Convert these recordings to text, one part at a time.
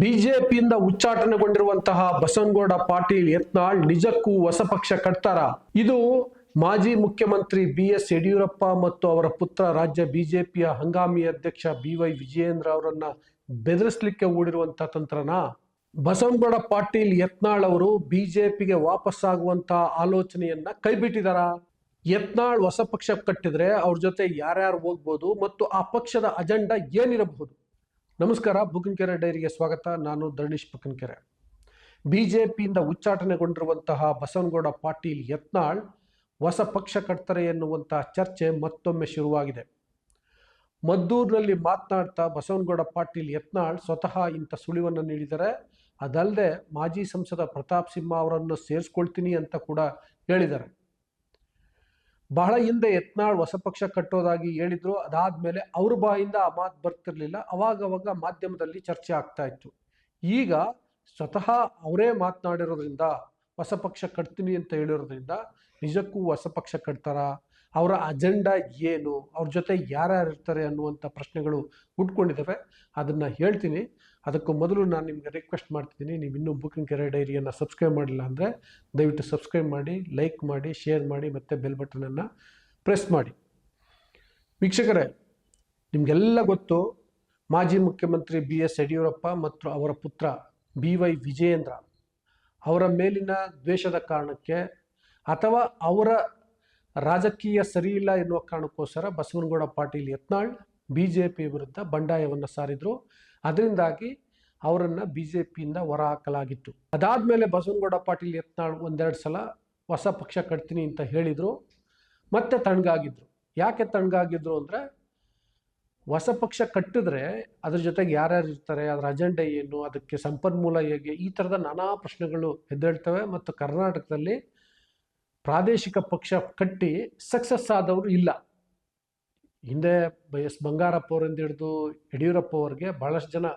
ಬಿಜೆಪಿಯಿಂದ ಉಚ್ಚಾಟನೆಗೊಂಡಿರುವಂತಹ ಬಸವನಗೌಡ ಪಾಟೀಲ್ ಯತ್ನಾಳ್ ನಿಜಕ್ಕೂ ಹೊಸ ಪಕ್ಷ ಕಟ್ತಾರ. ಇದು ಮಾಜಿ ಮುಖ್ಯಮಂತ್ರಿ ಬಿ ಎಸ್ ಯಡಿಯೂರಪ್ಪ ಮತ್ತು ಅವರ ಪುತ್ರ ರಾಜ್ಯ ಬಿಜೆಪಿಯ ಹಂಗಾಮಿ ಅಧ್ಯಕ್ಷ ಬಿ ವೈ ವಿಜಯೇಂದ್ರ ಅವರನ್ನ ಬೆದರಿಸಲಿಕ್ಕೆ ಓಡಿರುವಂತಹ ತಂತ್ರನ? ಬಸವನಗೌಡ ಪಾಟೀಲ್ ಯತ್ನಾಳ್ ಅವರು ಬಿಜೆಪಿಗೆ ವಾಪಸ್ಸಾಗುವಂತಹ ಆಲೋಚನೆಯನ್ನ ಕೈಬಿಟ್ಟಿದಾರ. ಯತ್ನಾಳ್ ಹೊಸ ಪಕ್ಷ ಕಟ್ಟಿದ್ರೆ ಅವ್ರ ಜೊತೆ ಯಾರ್ಯಾರು ಹೋಗ್ಬೋದು ಮತ್ತು ಆ ಪಕ್ಷದ ಅಜೆಂಡಾ ಏನಿರಬಹುದು? ನಮಸ್ಕಾರ ಬುಕ್ಕನ್ಕೆರೆ ಡೈರಿಗೆ ಸ್ವಾಗತ. ನಾನು ಧರಣೀಶ್ ಬುಕ್ಕನ್ಕೆರೆ ಬಿಜೆಪಿಯಿಂದ ಉಚ್ಚಾಟನೆಗೊಂಡಿರುವಂತಹ ಬಸವನಗೌಡ ಪಾಟೀಲ್ ಯತ್ನಾಳ್ ಹೊಸ ಪಕ್ಷ ಕಟ್ತಾರೆ ಎನ್ನುವಂತಹ ಚರ್ಚೆ ಮತ್ತೊಮ್ಮೆ ಶುರುವಾಗಿದೆ. ಮದ್ದೂರಿನಲ್ಲಿ ಮಾತನಾಡ್ತಾ ಬಸವನಗೌಡ ಪಾಟೀಲ್ ಯತ್ನಾಳ್ ಸ್ವತಃ ಇಂಥ ಸುಳಿವನ್ನು ನೀಡಿದರೆ ಅದಲ್ಲದೆ ಮಾಜಿ ಸಂಸದ ಪ್ರತಾಪ್ ಸಿಂಹ ಅವರನ್ನು ಸೇರಿಸ್ಕೊಳ್ತೀನಿ ಅಂತ ಕೂಡ ಹೇಳಿದ್ದಾರೆ. ಬಹಳ ಹಿಂದೆ ಯತ್ನಾಳ್ ಹೊಸ ಪಕ್ಷ ಕಟ್ಟೋದಾಗಿ ಹೇಳಿದ್ರು. ಅದಾದ್ಮೇಲೆ ಅವ್ರ ಬಾಯಿಂದ ಆ ಮಾತು ಬರ್ತಿರ್ಲಿಲ್ಲ. ಅವಾಗವಾಗ ಮಾಧ್ಯಮದಲ್ಲಿ ಚರ್ಚೆ ಆಗ್ತಾ ಇತ್ತು. ಈಗ ಸ್ವತಃ ಅವರೇ ಮಾತನಾಡಿರೋದ್ರಿಂದ ಹೊಸ ಪಕ್ಷ ಕಟ್ತೀನಿ ಅಂತ ಹೇಳಿರೋದ್ರಿಂದ ನಿಜಕ್ಕೂ ಹೊಸ ಪಕ್ಷ ಕಟ್ತಾರ? ಅವರ ಅಜೆಂಡಾ ಏನು, ಅವ್ರ ಜೊತೆ ಯಾರ್ಯಾರು ಇರ್ತಾರೆ ಅನ್ನುವಂಥ ಪ್ರಶ್ನೆಗಳು ಹುಟ್ಕೊಂಡಿದ್ದಾವೆ ಅದನ್ನು ಹೇಳ್ತೀನಿ. ಅದಕ್ಕೂ ಮೊದಲು ನಾನು ನಿಮಗೆ ರಿಕ್ವೆಸ್ಟ್ ಮಾಡ್ತಿದ್ದೀನಿ. ನೀವು ಇನ್ನೂ ಬುಕಿಂಗ್ ಕೆರೆ ಡೈರಿಯನ್ನು ಸಬ್ಸ್ಕ್ರೈಬ್ ಮಾಡಿಲ್ಲ ಅಂದರೆ ದಯವಿಟ್ಟು ಸಬ್ಸ್ಕ್ರೈಬ್ ಮಾಡಿ ಲೈಕ್ ಮಾಡಿ ಶೇರ್ ಮಾಡಿ, ಮತ್ತು ಬೆಲ್ ಬಟನನ್ನು ಪ್ರೆಸ್ ಮಾಡಿ. ವೀಕ್ಷಕರೇ, ನಿಮಗೆಲ್ಲ ಗೊತ್ತು, ಮಾಜಿ ಮುಖ್ಯಮಂತ್ರಿ ಬಿ ಎಸ್ ಯಡಿಯೂರಪ್ಪ ಮತ್ತು ಅವರ ಪುತ್ರ ಬಿ ವೈ ವಿಜಯೇಂದ್ರ ಅವರ ಮೇಲಿನ ದ್ವೇಷದ ಕಾರಣಕ್ಕೆ ಅಥವಾ ಅವರ ರಾಜಕೀಯ ಸರಿಯಿಲ್ಲ ಎನ್ನುವ ಕಾರಣಕ್ಕೋಸ್ಕರ Basanagouda Patil Yatnal B J P ವಿರುದ್ಧ ಬಂಡಾಯವನ್ನು ಸಾರಿದ್ರು. ಅದರಿಂದಾಗಿ ಅವರನ್ನು ಬಿ ಜೆ ಪಿಯಿಂದ ಹೊರಹಾಕಲಾಗಿತ್ತು. ಅದಾದಮೇಲೆ ಬಸವನಗೌಡ ಪಾಟೀಲ್ ಯತ್ನಾಳ್ ಒಂದೆರಡು ಸಲ ಹೊಸ ಪಕ್ಷ ಕಟ್ತೀನಿ ಅಂತ ಹೇಳಿದರು. ಮತ್ತೆ ತಣ್ಣಗಾಗಿದ್ರು. ಯಾಕೆ ತಣ್ಣಗಾಗಿದ್ರು ಅಂದರೆ ಹೊಸ ಪಕ್ಷ ಕಟ್ಟಿದ್ರೆ ಅದ್ರ ಜೊತೆಗೆ ಯಾರ್ಯಾರು ಇರ್ತಾರೆ, ಅದರ ಅಜೆಂಡಾ ಏನು, ಅದಕ್ಕೆ ಸಂಪನ್ಮೂಲ ಹೇಗೆ, ಈ ಥರದ ನಾನಾ ಪ್ರಶ್ನೆಗಳು ಎದ್ದೇಳ್ತವೆ. ಮತ್ತು ಕರ್ನಾಟಕದಲ್ಲಿ ಪ್ರಾದೇಶಿಕ ಪಕ್ಷ ಕಟ್ಟಿ ಸಕ್ಸಸ್ ಆದವರು ಇಲ್ಲ. ಹಿಂದೆ ಎಸ್ ಬಂಗಾರಪ್ಪ ಅವರಿಂದ ಹಿಡಿದು ಯಡಿಯೂರಪ್ಪ ಅವರಿಗೆ ಭಾಳಷ್ಟು ಜನ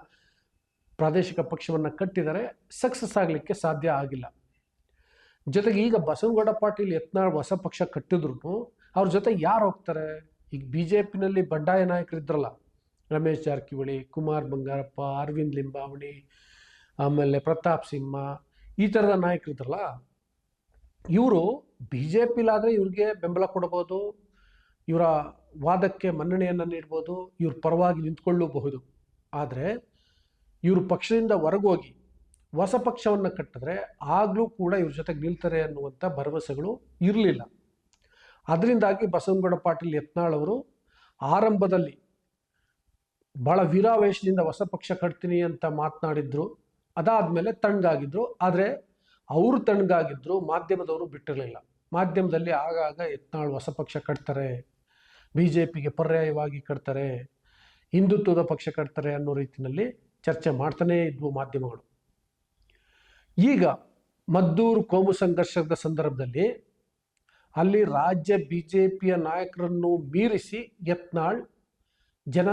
ಪ್ರಾದೇಶಿಕ ಪಕ್ಷವನ್ನು ಕಟ್ಟಿದರೆ ಸಕ್ಸಸ್ ಆಗಲಿಕ್ಕೆ ಸಾಧ್ಯ ಆಗಿಲ್ಲ. ಜೊತೆಗೆ ಈಗ ಬಸವನಗೌಡ ಪಾಟೀಲ್ ಯತ್ನಾಳ್ ಹೊಸ ಪಕ್ಷ ಕಟ್ಟಿದ್ರು ಅವ್ರ ಜೊತೆ ಯಾರು ಹೋಗ್ತಾರೆ? ಈಗ ಬಿ ಜೆ ಪಿನಲ್ಲಿ ಬಂಡಾಯ ನಾಯಕರಿದ್ರಲ್ಲ ರಮೇಶ್ ಜಾರಕಿಹೊಳಿ, ಕುಮಾರ್ ಬಂಗಾರಪ್ಪ, ಅರವಿಂದ್ ಲಿಂಬಾವಣಿ, ಆಮೇಲೆ ಪ್ರತಾಪ್ ಸಿಂಹ, ಈ ಥರದ ನಾಯಕರಿದ್ರಲ್ಲ ಇವರು ಬಿ ಜೆ ಪಿಲಾದರೆ ಇವ್ರಿಗೆ ಬೆಂಬಲ ಕೊಡಬಹುದು ಇವರ ವಾದಕ್ಕೆ ಮನ್ನಣೆಯನ್ನು ನೀಡ್ಬೋದು, ಇವ್ರ ಪರವಾಗಿ ನಿಂತ್ಕೊಳ್ಳಬಹುದು. ಆದರೆ ಇವರು ಪಕ್ಷದಿಂದ ಹೊರಗೋಗಿ ಹೊಸ ಪಕ್ಷವನ್ನು ಕಟ್ಟಿದ್ರೆ ಆಗಲೂ ಕೂಡ ಇವ್ರ ಜೊತೆಗೆ ನಿಲ್ತಾರೆ ಅನ್ನುವಂಥ ಭರವಸೆಗಳು ಇರಲಿಲ್ಲ. ಅದರಿಂದಾಗಿ ಬಸವನಗೌಡ ಪಾಟೀಲ್ ಯತ್ನಾಳ್ ಅವರು ಆರಂಭದಲ್ಲಿ ಭಾಳ ವೀರಾವೇಶದಿಂದ ಹೊಸ ಪಕ್ಷ ಕಟ್ತೀನಿ ಅಂತ ಮಾತನಾಡಿದ್ರು, ಅದಾದಮೇಲೆ ತಣ್ಣಗಾಗಿದ್ರು ಆದರೆ ಅವರು ತಣ್ಣಗಾಗಿದ್ರು ಮಾಧ್ಯಮದವರು ಬಿಟ್ಟಿರಲಿಲ್ಲ. ಮಾಧ್ಯಮದಲ್ಲಿ ಆಗಾಗ ಯತ್ನಾಳ್ ಹೊಸ ಪಕ್ಷ ಕಟ್ತಾರೆ ಬಿ ಜೆ ಪಿಗೆ ಪರ್ಯಾಯವಾಗಿ ಕಟ್ತಾರೆ, ಹಿಂದುತ್ವದ ಪಕ್ಷ ಕಟ್ತಾರೆ ಅನ್ನೋ ರೀತಿಯಲ್ಲಿ ಚರ್ಚೆ ಮಾಡ್ತಾನೇ ಇದ್ವು ಮಾಧ್ಯಮಗಳು. ಈಗ ಮದ್ದೂರು ಕೋಮು ಸಂಘರ್ಷದ ಸಂದರ್ಭದಲ್ಲಿ ಅಲ್ಲಿ ರಾಜ್ಯ ಬಿ ಜೆ ಪಿಯ ನಾಯಕರನ್ನು ಮೀರಿಸಿ ಯತ್ನಾಳ್ ಜನ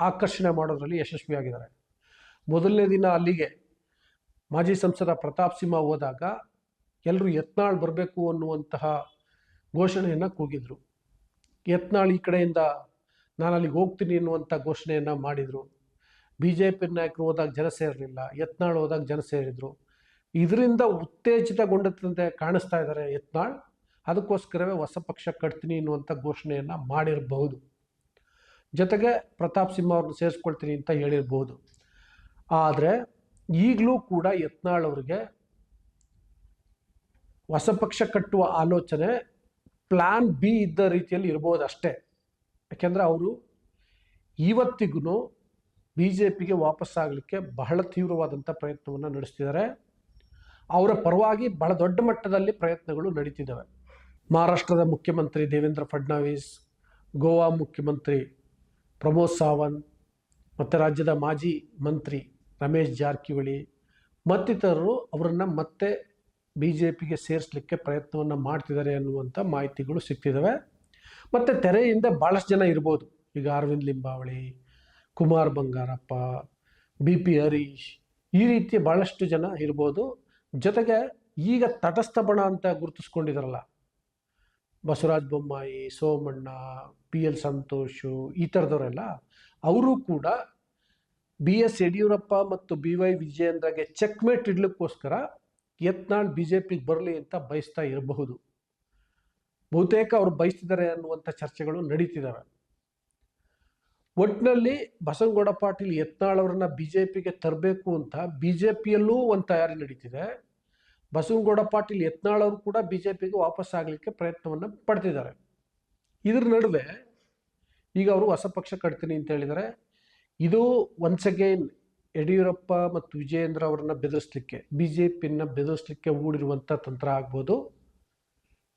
ಆಕರ್ಷಣೆ ಮಾಡೋದ್ರಲ್ಲಿ ಯಶಸ್ವಿಯಾಗಿದ್ದಾರೆ. ಮೊದಲನೇ ದಿನ ಅಲ್ಲಿಗೆ ಮಾಜಿ ಸಂಸದ ಪ್ರತಾಪ್ ಸಿಂಹ ಹೋದಾಗ ಎಲ್ಲರೂ ಯತ್ನಾಳ್ ಬರಬೇಕು ಅನ್ನುವಂತಹ ಘೋಷಣೆಯನ್ನು ಕೂಗಿದ್ರು. ಯತ್ನಾಳ್ ಈ ಕಡೆಯಿಂದ ನಾನು ಅಲ್ಲಿಗೆ ಹೋಗ್ತೀನಿ ಅನ್ನುವಂಥ ಘೋಷಣೆಯನ್ನು ಮಾಡಿದರು. ಬಿ ಜೆ ಪಿ ನಾಯಕರು ಹೋದಾಗ ಜನ ಸೇರಲಿಲ್ಲ, ಯತ್ನಾಳ್ ಹೋದಾಗ ಜನ ಸೇರಿದರು. ಇದರಿಂದ ಉತ್ತೇಜಿತಗೊಂಡಂತೆ ಕಾಣಿಸ್ತಾ ಇದ್ದಾರೆ ಯತ್ನಾಳ್, ಅದಕ್ಕೋಸ್ಕರವೇ ಹೊಸ ಪಕ್ಷ ಕಟ್ತೀನಿ ಅನ್ನುವಂಥ ಘೋಷಣೆಯನ್ನು ಮಾಡಿರಬಹುದು. ಜೊತೆಗೆ ಪ್ರತಾಪ್ ಸಿಂಹ ಅವ್ರನ್ನ ಸೇರಿಸ್ಕೊಳ್ತೀನಿ ಅಂತ ಹೇಳಿರ್ಬೋದು ಆದರೆ ಈಗಲೂ ಕೂಡ ಯತ್ನಾಳ್ ಅವರಿಗೆ ಹೊಸ ಕಟ್ಟುವ ಆಲೋಚನೆ ಪ್ಲಾನ್ ಬಿ ಇದ್ದ ರೀತಿಯಲ್ಲಿ ಇರ್ಬೋದು ಅಷ್ಟೇ. ಯಾಕೆಂದರೆ ಅವರು ಇವತ್ತಿಗೂ ಬಿ ಜೆ ಪಿಗೆ ವಾಪಸ್ಸಾಗಲಿಕ್ಕೆ ಬಹಳ ತೀವ್ರವಾದಂಥ ಪ್ರಯತ್ನವನ್ನು ನಡೆಸ್ತಿದ್ದಾರೆ. ಅವರ ಪರವಾಗಿ ಬಹಳ ದೊಡ್ಡ ಮಟ್ಟದಲ್ಲಿ ಪ್ರಯತ್ನಗಳು ನಡೀತಿದ್ದಾವೆ. ಮಹಾರಾಷ್ಟ್ರದ ಮುಖ್ಯಮಂತ್ರಿ ದೇವೇಂದ್ರ ಫಡ್ನವೀಸ್, ಗೋವಾ ಮುಖ್ಯಮಂತ್ರಿ ಪ್ರಮೋದ್ ಸಾವಂತ್ ಮತ್ತು ರಾಜ್ಯದ ಮಾಜಿ ಮಂತ್ರಿ ರಮೇಶ್ ಜಾರಕಿಹೊಳಿ ಮತ್ತಿತರರು ಅವರನ್ನು ಮತ್ತೆ ಬಿ ಜೆ ಪಿಗೆ ಸೇರಿಸಲಿಕ್ಕೆ ಪ್ರಯತ್ನವನ್ನು ಮಾಡ್ತಿದ್ದಾರೆ ಅನ್ನುವಂಥ ಮಾಹಿತಿಗಳು ಸಿಗ್ತಿದ್ದಾವೆ ಮತ್ತು ತೆರೆಯಿಂದ ಭಾಳಷ್ಟು ಜನ ಇರ್ಬೋದು. ಈಗ ಅರವಿಂದ್ ಲಿಂಬಾವಳಿ, ಕುಮಾರ್ ಬಂಗಾರಪ್ಪ ಬಿ ಪಿ ಹರೀಶ್ ಈ ರೀತಿ ಭಾಳಷ್ಟು ಜನ ಇರ್ಬೋದು. ಜೊತೆಗೆ ಈಗ ತಟಸ್ಥ ಬಣ ಅಂತ ಗುರುತಿಸ್ಕೊಂಡಿದ್ದಾರಲ್ಲ ಬಸವರಾಜ್ ಬೊಮ್ಮಾಯಿ, ಸೋಮಣ್ಣ, ಪಿ ಎಲ್ ಸಂತೋಷು ಈ ಥರದವರೆಲ್ಲ ಅವರು ಕೂಡ ಬಿ ಎಸ್ ಯಡಿಯೂರಪ್ಪ ಮತ್ತು ಬಿ ವೈ ವಿಜಯೇಂದ್ರಗೆ ಚೆಕ್ಮೇಟ್ ಇಡ್ಲಿಕ್ಕೋಸ್ಕರ ಯತ್ನಾಳ್ ಬಿ ಜೆ ಪಿಗೆ ಬರಲಿ ಅಂತ ಬಯಸ್ತಾ ಇರಬಹುದು. ಬಹುತೇಕ ಅವರು ಬಯಸ್ತಿದ್ದಾರೆ ಅನ್ನುವಂಥ ಚರ್ಚೆಗಳು ನಡೀತಿದ್ದಾವೆ ಒಟ್ಟಿನಲ್ಲಿ ಬಸವನಗೌಡ ಪಾಟೀಲ್ ಯತ್ನಾಳ್ ಅವರನ್ನ ಬಿ ಜೆ ಪಿಗೆ ತರಬೇಕು ಅಂತ ಬಿ ಜೆ ಪಿಯಲ್ಲೂ ಒಂದು ತಯಾರಿ ನಡೀತಿದೆ. ಬಸವನಗೌಡ ಪಾಟೀಲ್ ಯತ್ನಾಳ್ ಅವರು ಕೂಡ ಬಿ ಜೆ ಪಿಗೆ ವಾಪಸ್ ಆಗಲಿಕ್ಕೆ ಪ್ರಯತ್ನವನ್ನು ಪಡ್ತಿದ್ದಾರೆ ಇದ್ರ ನಡುವೆ ಈಗ ಅವರು ಹೊಸ ಪಕ್ಷ ಕಟ್ತೀನಿ ಅಂತ ಹೇಳಿದ್ದಾರೆ ಇದು ಒನ್ಸ್ ಅಗೈನ್ ಯಡಿಯೂರಪ್ಪ ಮತ್ತು ವಿಜಯೇಂದ್ರ ಅವರನ್ನ ಬೆದರಿಸ್ಲಿಕ್ಕೆ ಬಿ ಜೆ ಪಿನ ಬೆದರಿಸ್ಲಿಕ್ಕೆ ಹೂಡಿರುವಂಥ ತಂತ್ರ ಆಗ್ಬೋದು.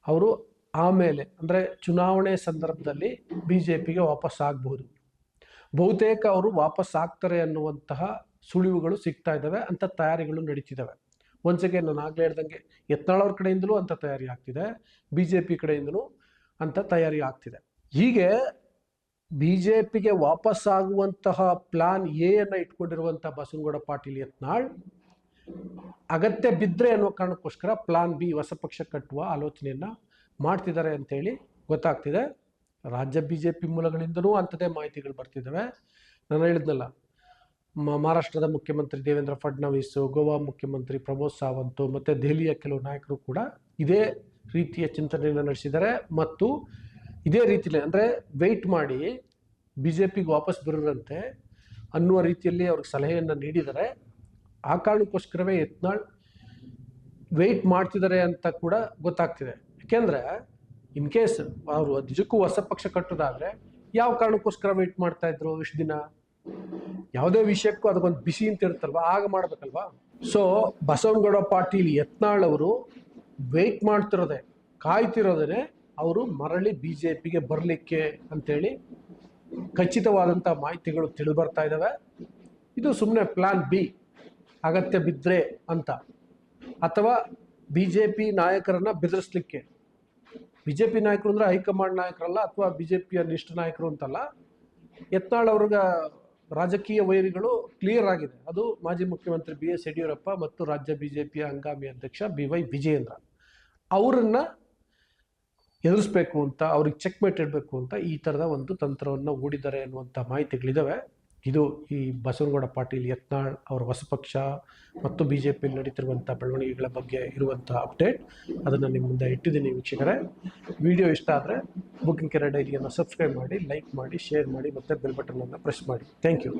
ಅವರು ಆಮೇಲೆ, ಅಂದರೆ ಚುನಾವಣೆ ಸಂದರ್ಭದಲ್ಲಿ ಬಿ ಜೆ ಪಿಗೆ ವಾಪಸ್ ಆಗಬಹುದು ಬಹುತೇಕ ಅವರು ವಾಪಸ್ ಆಗ್ತಾರೆ ಅನ್ನುವಂತಹ ಸುಳಿವುಗಳು ಸಿಗ್ತಾ ಇದ್ದಾವೆ, ಅಂತ ತಯಾರಿಗಳು ನಡೀತಿದ್ದಾವೆ. ಒಂದ್ಸಗೆ ನಾನು ಆಗಲೇ ಹೇಳ್ದಂಗೆ ಯತ್ನಾಳವ್ರ ಕಡೆಯಿಂದಲೂ ಅಂತ ತಯಾರಿ ಆಗ್ತಿದೆ ಬಿ ಜೆ ಪಿ ಕಡೆಯಿಂದಲೂ ಅಂತ ತಯಾರಿ ಆಗ್ತಿದೆ. ಹೀಗೆ ಬಿ ಜೆ ಪಿಗೆ ವಾಪಸ್ ಆಗುವಂತಹ ಪ್ಲಾನ್ ಅನ್ನ ಇಟ್ಕೊಂಡಿರುವಂಥ ಬಸವನಗೌಡ ಪಾಟೀಲ್ ಯತ್ನಾಳ್. ಅಗತ್ಯ ಬಿದ್ದರೆ ಅನ್ನೋ ಕಾರಣಕ್ಕೋಸ್ಕರ ಪ್ಲಾನ್ ಬಿ ಹೊಸ ಪಕ್ಷ ಕಟ್ಟುವ ಆಲೋಚನೆಯನ್ನ ಮಾಡ್ತಿದ್ದಾರೆ ಅಂತೇಳಿ ಗೊತ್ತಾಗ್ತಿದೆ. ರಾಜ್ಯ ಬಿ ಜೆ ಪಿ ಮೂಲಗಳಿಂದಲೂ ಅಂಥದ್ದೇ ಮಾಹಿತಿಗಳು ಬರ್ತಿದ್ದಾವೆ. ನಾನು ಹೇಳಿದ್ನಲ್ಲ ಮಹಾರಾಷ್ಟ್ರದ ಮುಖ್ಯಮಂತ್ರಿ ದೇವೇಂದ್ರ ಫಡ್ನವೀಸ್, ಗೋವಾ ಮುಖ್ಯಮಂತ್ರಿ ಪ್ರಮೋದ್ ಸಾವಂತ್, ಮತ್ತು ದೆಹಲಿಯ ಕೆಲವು ನಾಯಕರು ಕೂಡ ಇದೇ ರೀತಿಯ ಚಿಂತನೆಯನ್ನು ನಡೆಸಿದ್ದಾರೆ. ಮತ್ತು ಇದೇ ರೀತಿಯಲ್ಲಿ ಅಂದರೆ ವೆಯ್ಟ್ ಮಾಡಿ ಬಿ ಜೆ ಪಿಗೆ ವಾಪಸ್ ಬರೋರಂತೆ ಅನ್ನುವ ರೀತಿಯಲ್ಲಿ ಅವ್ರಿಗೆ ಸಲಹೆಯನ್ನು ನೀಡಿದರೆ ಆ ಕಾರಣಕ್ಕೋಸ್ಕರವೇ ಯತ್ನಾಳ್ ವೆಯ್ಟ್ ಮಾಡ್ತಿದ್ದಾರೆ ಅಂತ ಕೂಡ ಗೊತ್ತಾಗ್ತಿದೆ. ಯಾಕೆಂದರೆ ಇನ್ ಕೇಸ್ ಅವರು ನಿಜಕ್ಕೂ ಹೊಸ ಪಕ್ಷ ಕಟ್ಟೋದಾದರೆ ಯಾವ ಕಾರಣಕ್ಕೋಸ್ಕರ ವೆಯ್ಟ್ ಮಾಡ್ತಾ ಇದ್ರು ಇಷ್ಟು ದಿನ? ಯಾವುದೇ ವಿಷಯಕ್ಕೂ ಅದಕ್ಕೊಂದು ಬಿಸಿ ಅಂತ ಇರುತ್ತಲ್ವಾ? ಆಗ ಮಾಡಬೇಕಲ್ವಾ? ಸೊ ಬಸವನಗೌಡ ಪಾಟೀಲ್ ಯತ್ನಾಳ್ ಅವರು ವೆಯ್ಟ್ ಮಾಡ್ತಿರೋದೆ ಕಾಯ್ತಿರೋದೇ ಅವರು ಮರಳಿ ಬಿ ಜೆ ಪಿಗೆ ಬರಲಿಕ್ಕೆ ಅಂಥೇಳಿ ಖಚಿತವಾದಂಥ ಮಾಹಿತಿಗಳು ತಿಳಿದು ಬರ್ತಾ ಇದ್ದಾವೆ ಇದು ಸುಮ್ಮನೆ ಪ್ಲಾನ್ ಬಿ ಅಗತ್ಯ ಬಿದ್ದರೆ ಅಂತ. ಅಥವಾ ಬಿ ಜೆ ಪಿ ನಾಯಕರನ್ನು ಬೆದರಿಸ್ಲಿಕ್ಕೆ. ಬಿ ಜೆ ಪಿ ನಾಯಕರು ಅಂದರೆ ಹೈಕಮಾಂಡ್ ನಾಯಕರಲ್ಲ ಅಥವಾ ಬಿ ಜೆ ಪಿಯ ನಿಷ್ಠ ನಾಯಕರು ಅಂತಲ್ಲ. ಯತ್ನಾಳ್ ಅವ್ರಿಗೆ ರಾಜಕೀಯ ವೈರಿಗಳು ಕ್ಲಿಯರ್ ಆಗಿದೆ. ಅದು ಮಾಜಿ ಮುಖ್ಯಮಂತ್ರಿ ಬಿ ಎಸ್ ಯಡಿಯೂರಪ್ಪ ಮತ್ತು ರಾಜ್ಯ ಬಿ ಜೆ ಪಿಯ ಹಂಗಾಮಿ ಅಧ್ಯಕ್ಷ ಬಿ ವೈ ವಿಜಯೇಂದ್ರ. ಅವರನ್ನ ಎದುರಿಸ್ಬೇಕು ಅಂತ, ಅವ್ರಿಗೆ ಚೆಕ್ಮೇಟ್ ಇಡಬೇಕು ಅಂತ ಈ ಥರದ ಒಂದು ತಂತ್ರವನ್ನು ಹೂಡಿದ್ದಾರೆ ಅನ್ನುವಂಥ ಮಾಹಿತಿಗಳಿದ್ದಾವೆ ಇದು ಈ ಬಸವನಗೌಡ ಪಾಟೀಲ್ ಯತ್ನಾಳ್ ಅವರ ಹೊಸ ಪಕ್ಷ ಮತ್ತು ಬಿ ಜೆ ಪಿಯಲ್ಲಿ ನಡೀತಿರುವಂಥ ಬೆಳವಣಿಗೆಗಳ ಬಗ್ಗೆ ಇರುವಂಥ ಅಪ್ಡೇಟ್ ಅದನ್ನು ನಿಮ್ಮ ಮುಂದೆ ಇಟ್ಟಿದ್ದೀನಿ ವೀಕ್ಷಕರೇ. ವಿಡಿಯೋ ಇಷ್ಟ ಆದರೆ ಬುಕಿಂಗ್ ಕೆರೆ ಡೈರಿಯನ್ನು ಸಬ್ಸ್ಕ್ರೈಬ್ ಮಾಡಿ ಲೈಕ್ ಮಾಡಿ ಶೇರ್ ಮಾಡಿ ಮತ್ತು ಬೆಲ್ ಬಟನನ್ನು ಪ್ರೆಸ್ ಮಾಡಿ. Thank you